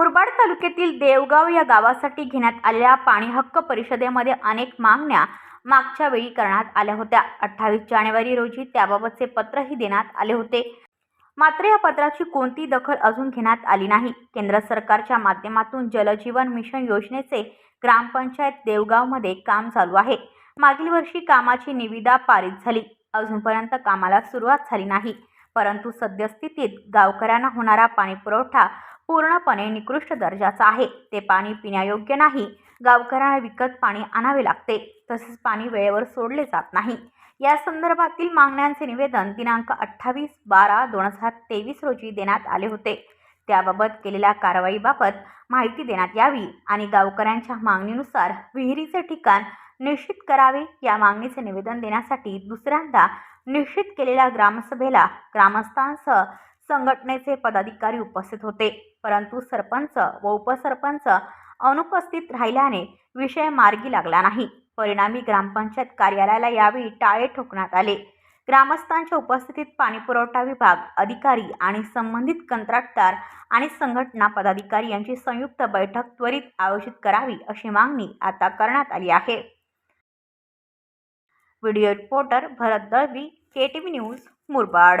मुरबाड तालुक्यातील देवगाव या गावासाठी घेण्यात आलेल्या पाणी हक्क परिषदेमध्ये अनेक मागण्या मागच्या वेळी करण्यात आल्या होत्या. अठ्ठावीस जानेवारी रोजी त्याबाबतचे पत्रही देण्यात आले होते. मात्र या पत्राची कोणती दखल अजून घेण्यात आली नाही. केंद्र सरकारच्या माध्यमातून जलजीवन मिशन योजनेचे ग्रामपंचायत देवगावमध्ये काम चालू आहे. मागील वर्षी कामाची निविदा पारित झाली. अजूनपर्यंत कामाला सुरुवात झाली नाही. परंतु सद्यस्थितीत गावकऱ्यांना होणारा पाणीपुरवठा पूर्णपणे निकृष्ट दर्जाचा आहे. ते पाणी पिण्यायोग्य नाही. गावकऱ्यांना विकत पाणी आणावे लागते. तसेच पाणी वेळेवर सोडले जात नाही. या संदर्भातील मागण्यांचे निवेदन दिनांक अठ्ठावीस बारा दोन हजार तेवीस रोजी देण्यात आले होते. त्याबाबत केलेल्या कारवाईबाबत माहिती देण्यात यावी आणि गावकऱ्यांच्या मागणीनुसार विहिरीचे ठिकाण निश्चित करावे या मागणीचे निवेदन देण्यासाठी दुसऱ्यांदा निश्चित केलेल्या ग्रामसभेला ग्रामस्थांसह संघटनेचे पदाधिकारी उपस्थित होते. परंतु सरपंच व उपसरपंच अनुपस्थित राहिल्याने विषय मार्गी लागला नाही. परिणामी ग्रामपंचायत कार्यालयाला यावेळी टाळे ठोकण्यात आले. ग्रामस्थांच्या उपस्थितीत पाणीपुरवठा विभाग अधिकारी आणि संबंधित कंत्राटदार आणि संघटना पदाधिकारी यांची संयुक्त बैठक त्वरित आयोजित करावी अशी मागणी आता करण्यात आली आहे. Video reporter Bharat Dalvi K T V news Murbad.